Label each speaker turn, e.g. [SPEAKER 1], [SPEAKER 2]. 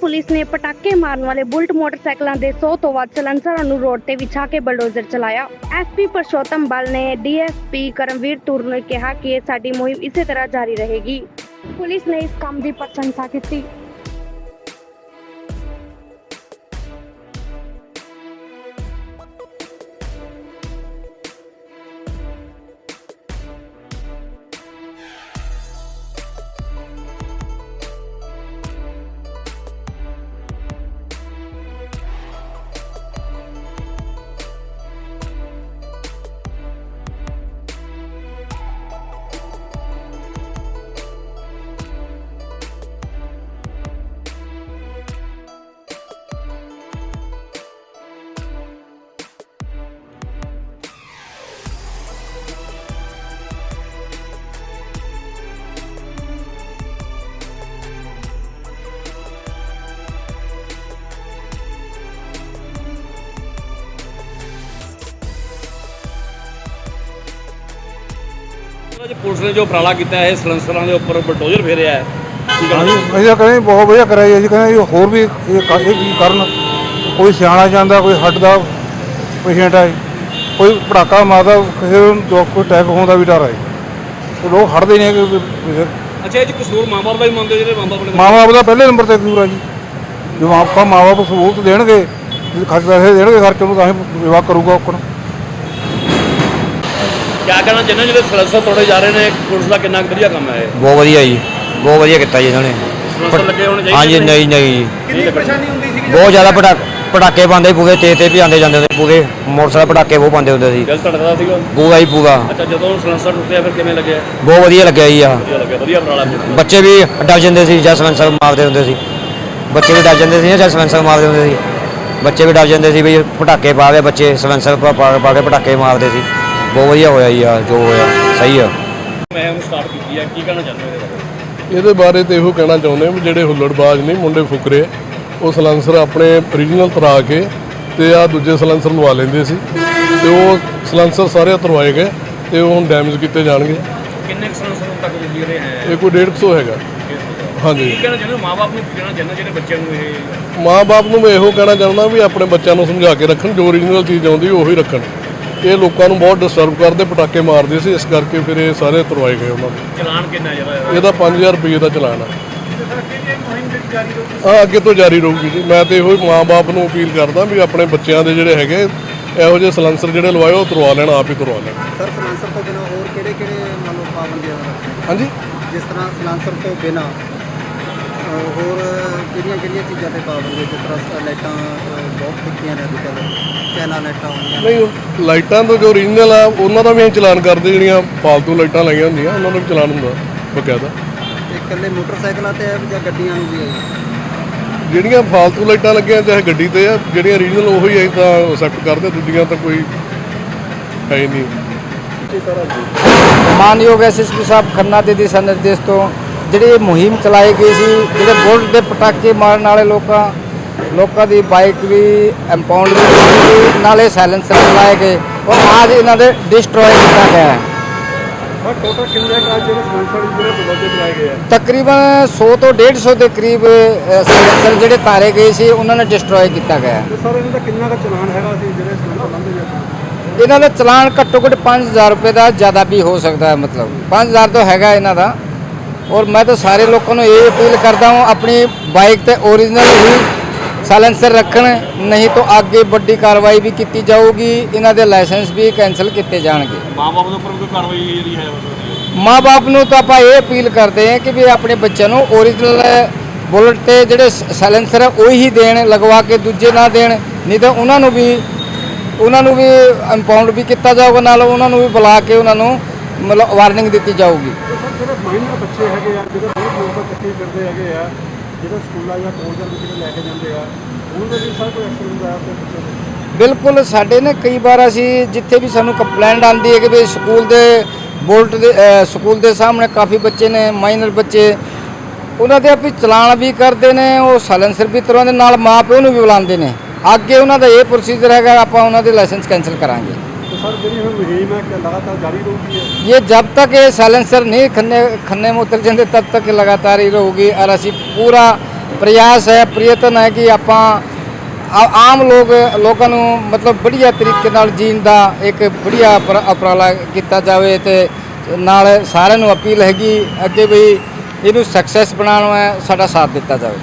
[SPEAKER 1] Police ਨੇ ਪਟਾਕੇ ਮਾਰਨ ਵਾਲੇ ਬੁਲਟ ਮੋਟਰਸਾਈਕਲਾਂ ਦੇ 100 ਤੋਂ ਵੱਧ ਚਲਨਸਰਾਂ ਨੂੰ ਰੋਡ ਤੇ ਵਿਛਾ ਕੇ ਬਲਡੋਜ਼ਰ ਚਲਾਇਆ। ਐਸਪੀ ਪਰਸ਼ੋਤਮ ਬਲ ਨੇ ਡੀਐਸਪੀ ਕਰਮਵੀਰ ਤੁਰ ਨੂੰ ਕਿਹਾ ਕਿ ਇਹ ਸਾਡੀ ਮੁਹਿੰਮ ਇਸੇ ਤਰ੍ਹਾਂ ਜਾਰੀ ਰਹੇਗੀ। ਪੁਲਿਸ ਨੇ ਇਸ ਕੰਮ ਦੀ ਪ੍ਰਸ਼ੰਸਾ ਕੀਤੀ।
[SPEAKER 2] ਅੱਜ ਪੁਲਿਸ ਨੇ ਜੋ ਉਪਰਾਲਾ ਕੀਤਾ ਹੈ ਸਲੈਂਸਰਾਂ ਦੇ ਉੱਪਰ ਬਲਡੋਜ਼ਰ ਫੇਰਿਆ ਹੈ। ਕੀ
[SPEAKER 3] ਹਾਂਜੀ
[SPEAKER 2] ਕਹਿਣਾ
[SPEAKER 3] ਅਸੀਂ ਤਾਂ ਕਹਿੰਦੇ ਬਹੁਤ ਵਧੀਆ ਕਰਿਆ ਜੀ ਅਸੀਂ ਕਹਿੰਦੇ ਜੀ ਹੋਰ ਵੀ ਇਹ ਕ- ਇਹ ਕੀ ਕਰਨ? ਕੋਈ ਸਿਆਣਾ ਜਾਂਦਾ ਕੋਈ ਹੱਡ ਦਾ ਪੇਸ਼ੈਂਟ ਹੈ ਕੋਈ ਪੜਾਕਾ ਮਾਰਦਾ ਕਿਸੇ ਨੂੰ ਜੋ ਕੋਈ ਅਟੈਕ ਹੋਣ ਦਾ ਵੀ ਡਰ ਹੈ ਤੇ ਲੋਕ ਹਟਦੇ ਨਹੀਂ ਕਿ
[SPEAKER 2] ਅੱਛਾ ਇਹ ਚ ਕਸੂਰ ਮਾਂ-ਬਾਪ ਦਾ ਹੀ ਮੰਨਦੇ ਜਿਹੜੇ ਮਾਂ-ਬਾਪ ਨੇ?
[SPEAKER 3] ਮਾਂ ਬਾਪ ਦਾ ਪਹਿਲੇ ਨੰਬਰ ਤੇ ਕਸੂਰ ਹੈ ਜੀ। ਜੋ ਆਪਾਂ ਮਾਂ ਬਾਪ ਸਹੂਲਤ ਦੇਣਗੇ ਜੇ ਖਰਚ ਪੈਸੇ ਦੇਣਗੇ ਖਰਚ ਨੂੰ ਤਾਂ ਹੀ ਵਿਵਾਹ ਕਰੂਗਾ ਉਹ
[SPEAKER 2] ਕਿਆ ਕਹਿਣਾ ਚਾਹੁੰਦੇ ਜਿਹੜੇ ਸਲੈਂਸਰ ਤੋੜੇ ਜਾ ਰਹੇ ਨੇ ਪੁਲਿਸ ਦਾ ਕਿੰਨਾ ਕੁ ਵਧੀਆ ਕੰਮ ਹੈ ਇਹ?
[SPEAKER 4] ਬਹੁਤ ਵਧੀਆ ਜੀ ਬਹੁਤ ਵਧੀਆ ਕੀਤਾ ਜੀ ਇਹਨਾਂ ਨੇ।
[SPEAKER 2] ਸਲੈਂਸਰ ਲੱਗੇ ਹੋਣੇ ਚਾਹੀਦੇ
[SPEAKER 4] ਹਾਂਜੀ
[SPEAKER 2] ਨੇ?
[SPEAKER 4] ਨਹੀਂ ਨਹੀਂ। ਜੀ
[SPEAKER 2] ਕਿੰਨੀ ਪਰੇਸ਼ਾਨੀ ਹੁੰਦੀ ਸੀ
[SPEAKER 4] ਬਹੁਤ ਜ਼ਿਆਦਾ ਪਟਾ ਪਟਾਕੇ ਪਾਉਂਦੇ ਪੂਰੇ ਤੇ ਤੇ ਵੀ ਆਉਂਦੇ ਜਾਂਦੇ ਹੁੰਦੇ ਪੂਰੇ। ਮੋਟਰਸਾਈਕਲ ਪਟਾਕੇ ਬਹੁਤ ਪਾਉਂਦੇ ਹੁੰਦੇ ਸੀ।
[SPEAKER 2] ਦਿਲ ਧੜਕਦਾ ਸੀਗਾ?
[SPEAKER 4] ਪੂਰਾ ਹੀ ਪੂਰਾ।
[SPEAKER 2] ਅੱਛਾ ਜਦੋਂ ਸਲੈਂਸਰ ਟੁੱਟਿਆ ਫਿਰ ਕਿਵੇਂ ਲੱਗਿਆ?
[SPEAKER 4] ਬਹੁਤ ਵਧੀਆ ਲੱਗਿਆ ਜੀ ਆ
[SPEAKER 2] ਵਧੀਆ ਲੱਗਿਆ ਵਧੀਆ।
[SPEAKER 4] ਬੱਚੇ ਵੀ ਡਰ ਜਾਂਦੇ ਸੀ ਜਦ ਸਲੈਂਸਰ ਮਾਰਦੇ ਹੁੰਦੇ ਸੀ। ਬੱਚੇ ਵੀ ਡਰ ਜਾਂਦੇ ਸੀ ਜਦ ਸਲੈਂਸਰ ਮਾਰਦੇ ਹੁੰਦੇ ਸੀ। ਬੱਚੇ ਵੀ ਡਰ ਜਾਂਦੇ ਸੀ ਵੀ ਪਟਾਕੇ ਪਾ ਕੇ ਬੱਚੇ ਸਲੈਂਸਰ ਪਾ ਪਾ- ਪਾ ਕੇ ਪਟਾਕੇ ਮਾਰਦੇ ਸੀ। ਬਹੁਤ ਵਧੀਆ ਹੋਇਆ ਜੀ ਆ ਜੋ ਹੋਇਆ ਸਹੀ ਆ।
[SPEAKER 2] ਮੈਂ ਉਹਨੂੰ ਸਟਾਰਟ ਕੀਤੀ ਹੈ ਕੀ ਕਹਿਣਾ ਚਾਹੁੰਦੇ ਹੋ ਇਹਦੇ ਬਾਰੇ?
[SPEAKER 5] ਇਹਦੇ ਬਾਰੇ ਤੇ ਇਹੋ ਕਹਿਣਾ ਚਾਹੁੰਦੇ ਹਾਂ ਵੀ ਜਿਹੜੇ ਹੁੱਲੜਬਾਜ਼ ਨੇ ਮੁੰਡੇ ਫੁਕਰੇ ਉਹ ਸਲੈਂਸਰ ਆਪਣੇ ਓਰੀਜਨਲ ਤਰਾ ਕੇ ਤੇ ਆ ਦੂਜੇ ਸਲੈਂਸਰ ਲਵਾ ਲੈਂਦੇ ਸੀ ਤੇ ਉਹ ਸਲੈਂਸਰ ਸਾਰੇ ਉਤਰਵਾਏ ਗਏ ਤੇ ਉਹ ਹੁਣ ਡੈਮੇਜ ਕੀਤੇ ਜਾਣਗੇ।
[SPEAKER 2] ਕਿੰਨੇ ਸਲੈਂਸਰ ਤੱਕ ਲੱਗੀ ਰਹੇ ਹੈ
[SPEAKER 5] ਇਹ ਕੋਈ 150 ਹੈਗਾ। ਹਾਂਜੀ।
[SPEAKER 2] ਕੀ ਕਹਿਣਾ ਚਾਹੁੰਦੇ ਹੋ? ਮਾਂ-ਬਾਪ ਨੂੰ ਕੀ ਕਹਿਣਾ ਚਾਹੁੰਦੇ ਹੋ ਜਿਹੜੇ ਬੱਚਿਆਂ ਨੂੰ ਇਹ?
[SPEAKER 5] ਮਾਂ-ਬਾਪ ਨੂੰ ਮੈਂ ਇਹੋ ਕਹਿਣਾ ਚਾਹੁੰਦਾ ਵੀ ਆਪਣੇ ਬੱਚਿਆਂ ਨੂੰ ਸਮਝਾ ਕੇ ਰੱਖਣ ਜੋ ਓਰੀਜਨਲ ਚੀਜ਼ ਆਉਂਦੀ ਉਹੀ ਰੱਖਣ। ਇਹ ਲੋਕਾਂ ਨੂੰ ਬਹੁਤ ਡਿਸਟਰਬ ਕਰਦੇ ਪਟਾਕੇ ਮਾਰਦੇ ਸੀ ਇਸ ਕਰਕੇ ਫਿਰ ਇਹ ਸਾਰੇ ਉਤਰਵਾਏ ਗਏ ਉਹਨਾਂ ਨੂੰ।
[SPEAKER 2] ਚਲਾਨ ਕਿੰਨਾ ਜਿਹੜਾ ਇਹਦਾ?
[SPEAKER 5] ਇਹਦਾ 5000 ਰੁਪਏ ਦਾ ਚਲਾਨ ਆ। ਹਾਂ ਅੱਗੇ ਤੋਂ ਜਾਰੀ ਰਹੂਗੀ ਜੀ। ਮੈਂ ਤੇ ਇਹੋ ਹੀ ਮਾਂ-ਬਾਪ ਨੂੰ ਅਪੀਲ ਕਰਦਾ ਵੀ ਆਪਣੇ ਬੱਚਿਆਂ ਦੇ ਜਿਹੜੇ ਹੈਗੇ ਇਹੋ ਜਿਹੇ ਸਲੈਂਸਰ ਜਿਹੜੇ ਲਵਾਏ ਉਹ ਤੁਰਵਾ ਲੈਣ ਆਪ ਹੀ ਤੁਰਵਾ ਲੈਣ।
[SPEAKER 6] ਸਰ ਸਲਾਂਸਰ ਤੋਂ ਬਿਨਾ ਹੋਰ ਕਿਹੜੇ ਕਿਹੜੇ ਮੰਨ ਲਓ ਪਾਬੰਦੀਆਂ
[SPEAKER 5] ਹਾਂਜੀ?
[SPEAKER 6] ਜਿਸ ਤਰ੍ਹਾਂ ਸਲਾਂਸਰ ਤੋਂ ਬਿਨਾ ਹੋਰ ਕਿਹੜੀਆਂ ਕਿਹੜੀਆਂ ਚੀਜ਼ਾਂ ਤੇ ਪਾਬੰਦੀ ਹੈ? ਜਿਸ ਤਰ੍ਹਾਂ ਲਾਈਟਾਂ ਬਹੁਤ ਫਿੱਕੀਆਂ ਨੇ ਅੱਜ ਕੱਲ੍ਹ। ਚੈਨਾ ਲਾਈਟਾਂ ਹੁੰਦੀਆਂ
[SPEAKER 5] ਨਹੀਂ ਉਹ ਲਾਈਟਾਂ ਤੋਂ ਜੋ ਓਰੀਜਨਲ ਆ ਉਹਨਾਂ ਦਾ ਵੀ ਅਸੀਂ ਚਲਾਨ ਕਰਦੇ ਜਿਹੜੀਆਂ ਫਾਲਤੂ ਲਾਈਟਾਂ ਲਾਈਆਂ ਹੁੰਦੀਆਂ ਉਹਨਾਂ ਦਾ ਵੀ ਚਲਾਨ ਹੁੰਦਾ ਬਕਾਇਦਾ।
[SPEAKER 6] ਤੇ ਇਕੱਲੇ ਮੋਟਰਸਾਈਕਲਾਂ ਤੇ ਹੈ ਜਾਂ ਗੱਡੀਆਂ ਨੂੰ ਵੀ ਹੈ
[SPEAKER 5] ਜਿਹੜੀਆਂ ਫਾਲਤੂ ਲਾਈਟਾਂ ਲੱਗੀਆਂ ਚਾਹੇ ਗੱਡੀ ਤੇ ਆ ਜਿਹੜੀਆਂ ਓਰੀਜਨਲ ਉਹੀ ਅਸੀਂ ਤਾਂ ਐਕਸੈਪਟ ਕਰਦੇ ਦੂਜੀਆਂ ਤਾਂ ਕੋਈ ਹੈ ਹੀ ਨਹੀਂ।
[SPEAKER 7] ਮਾਨਯੋਗ ਐਸਐਸਪੀ ਸਾਹਿਬ ਖੰਨਾ ਦੇ ਦਿਸ਼ਾ ਨਿਰਦੇਸ਼ ਤੋਂ ਜਿਹੜੀ ਮੁਹਿੰਮ ਚਲਾਈ ਗਈ ਸੀ ਜਿਹੜੇ ਬੁਲਟ ਦੇ ਪਟਾਕੇ ਮਾਰਨ ਵਾਲੇ ਲੋਕਾਂ ਲੋਕਾਂ ਦੀ ਬਾਈਕ ਵੀ ਇੰਪਾਊਂਡ ਵੀ ਨਾਲੇ ਸਾਇਲੈਂਸਰ ਚਲਾਏ ਗਏ। ਔਰ ਅੱਜ ਇਹਨਾਂ ਦੇ ਡਿਸਟਰੋਏ ਕੀਤਾ ਗਿਆ ਹੈ।
[SPEAKER 5] ਟੋਟਲ ਕਿੰਨੇ ਕਾ ਜਿਹੜੇ ਸਪਾਂਸਰ ਜਿਹੜੇ ਬਲੋਗੇ ਚਲਾਏ ਗਏ ਆ?
[SPEAKER 7] ਤਕਰੀਬਨ 100 ਤੋਂ 150 ਦੇ ਕਰੀਬ ਸਾਇਲੈਂਸਰ ਜਿਹੜੇ ਤਾਰੇ ਗਏ ਸੀ ਉਹਨਾਂ ਨੇ ਡਿਸਟਰੋਏ ਕੀਤਾ ਗਿਆ
[SPEAKER 5] ਸਰ ਇਹਨਾਂ ਦਾ ਕਿੰਨਾ ਦਾ ਚਲਾਨ ਹੈਗਾ ਸੀ ਜਿਹੜੇ ਸਪਾਂਸਰ ਲੰਘਦੇ
[SPEAKER 7] ਇਹਨਾਂ ਦਾ ਚਲਾਨ ਘੱਟੋ ਘੱਟ 5000 ਰੁਪਏ ਦਾ ਜ਼ਿਆਦਾ ਵੀ ਹੋ ਸਕਦਾ ਹੈ ਮਤਲਬ। 5000 ਤੋਂ ਹੈਗਾ ਇਹਨਾਂ ਦਾ। ਔਰ ਮੈਂ ਤਾਂ ਸਾਰੇ ਲੋਕਾਂ ਨੂੰ ਇਹ ਅਪੀਲ ਕਰਦਾ ਹਾਂ ਆਪਣੀ ਬਾਈਕ ਤੇ ਓਰੀਜਨਲ ਹੀ ਸਾਇਲੈਂਸਰ ਰੱਖਣ ਨਹੀਂ ਤਾਂ ਅੱਗੇ ਵੱਡੀ ਕਾਰਵਾਈ ਵੀ ਕੀਤੀ ਜਾਊਗੀ ਇਹਨਾਂ ਦੇ ਲਾਇਸੈਂਸ ਵੀ ਕੈਨਸਲ ਕੀਤੇ ਜਾਣਗੇ।
[SPEAKER 2] ਮਾਂ-ਬਾਪ ਦੇ ਉੱਪਰ ਵੀ ਕੋਈ ਕਾਰਵਾਈ ਜਿਹੜੀ ਹੈ
[SPEAKER 7] ਮਾਪੇ ਨੂੰ ਤਾਂ ਆਪਾਂ ਇਹ ਅਪੀਲ ਕਰਦੇ ਹਾਂ ਕਿ ਵੀ ਆਪਣੇ ਬੱਚਿਆਂ ਨੂੰ ਓਰੀਜਨਲ ਬੁਲਟ ਤੇ ਜਿਹੜੇ ਸਾਇਲੈਂਸਰ ਹੈ ਉਹੀ ਹੀ ਦੇਣ ਲਗਵਾ ਕੇ ਦੂਜੇ ਨਾ ਦੇਣ ਨਹੀਂ ਤਾਂ ਉਹਨਾਂ ਨੂੰ ਵੀ ਉਹਨਾਂ ਨੂੰ ਵੀ ਇੰਪਾਊਂਡ ਵੀ ਕੀਤਾ ਜਾਊਗਾ ਨਾਲ ਉਹਨਾਂ ਨੂੰ ਵੀ ਬੁਲਾ ਕੇ ਉਹਨਾਂ ਨੂੰ ਮਤਲਬ ਵਾਰਨਿੰਗ ਦਿੱਤੀ ਜਾਊਗੀ।
[SPEAKER 5] ਜਿਹੜੇ ਮਾਈਨਰ ਬੱਚੇ ਹੈਗੇ ਆ, ਜਿਹੜੇ ਬਹੁਤ ਲੋਕ ਇਕੱਠੇ ਫਿਰਦੇ ਹੈਗੇ ਆ, ਜਿਹੜੇ ਸਕੂਲਾਂ ਜਾਂ ਕਾਲਜਾਂ ਵਿੱਚ ਜਿਹੜੇ ਲੈ ਕੇ ਜਾਂਦੇ ਆ ਉਹਨਾਂ ਦੇ ਵੀ ਸਭ ਕੋਈ ਐਕਸ਼ਨ ਹੁੰਦਾ ਆਪਣੇ ਬੱਚੇ ਦੇ
[SPEAKER 7] ਬਿਲਕੁਲ, ਸਾਡੇ ਨੇ ਕਈ ਵਾਰ ਅਸੀਂ ਜਿੱਥੇ ਵੀ ਸਾਨੂੰ ਕੰਪਲੇਂਟ ਆਉਂਦੀ ਹੈ ਕਿ ਵੀ ਸਕੂਲ ਦੇ ਬੋਲਟ ਦੇ ਸਕੂਲ ਦੇ ਸਾਹਮਣੇ ਕਾਫੀ ਬੱਚੇ ਨੇ ਮਾਈਨਰ ਬੱਚੇ, ਉਹਨਾਂ ਦੇ ਆਪੀ ਚਲਾਨ ਵੀ ਕਰਦੇ ਨੇ, ਉਹ ਸਾਇਲੈਂਸਰ ਵੀ ਤਰ੍ਹਾਂ ਦੇ ਨਾਲ ਮਾਂ ਪਿਓ ਨੂੰ ਵੀ ਬੁਲਾਉਂਦੇ ਨੇ। ਅੱਗੇ ਉਹਨਾਂ ਦਾ ਇਹ ਪ੍ਰੋਸੀਜਰ ਹੈਗਾ, ਆਪਾਂ ਉਹਨਾਂ ਦੇ ਲਾਇਸੈਂਸ ਕੈਂਸਲ ਕਰਾਂਗੇ।
[SPEAKER 5] ਤੇ ਸਰ ਜਿਹੜੀ ਹੁਣ ਮੁਹਿੰਮ ਹੈ ਕਿ ਲਗਾਤਾਰ ਜਾਰੀ ਰਹੂਗੀ ਹੈ
[SPEAKER 7] ये जब तक ये साइलेंसर नहीं खन्ने खन्ने में उतर जाते तब तक ये लगातार ही रहेगी और ਅਸੀਂ पूरा ਪ੍ਰਯਾਸ ਹੈ ਪ੍ਰਯਤਨ ਹੈ ਕਿ ਆਪਾਂ ਆ- ਆਮ ਲੋਕ ਲੋਕਾਂ ਨੂੰ ਮਤਲਬ ਵਧੀਆ ਤਰੀਕੇ ਨਾਲ ਜੀਣ ਦਾ ਇੱਕ ਵਧੀਆ ਉਪਰਾ- ਉਪਰਾਲਾ ਕੀਤਾ ਜਾਵੇ ਤੇ ਨਾਲ ਸਾਰਿਆਂ ਨੂੰ ਅਪੀਲ ਹੈਗੀ ਅੱਗੇ ਵੀ ਇਹਨੂੰ ਸਕਸੈਸ ਬਣਾਉਣਾ ਹੈ ਸਾਡਾ ਸਾਥ ਦਿੱਤਾ ਜਾਵੇ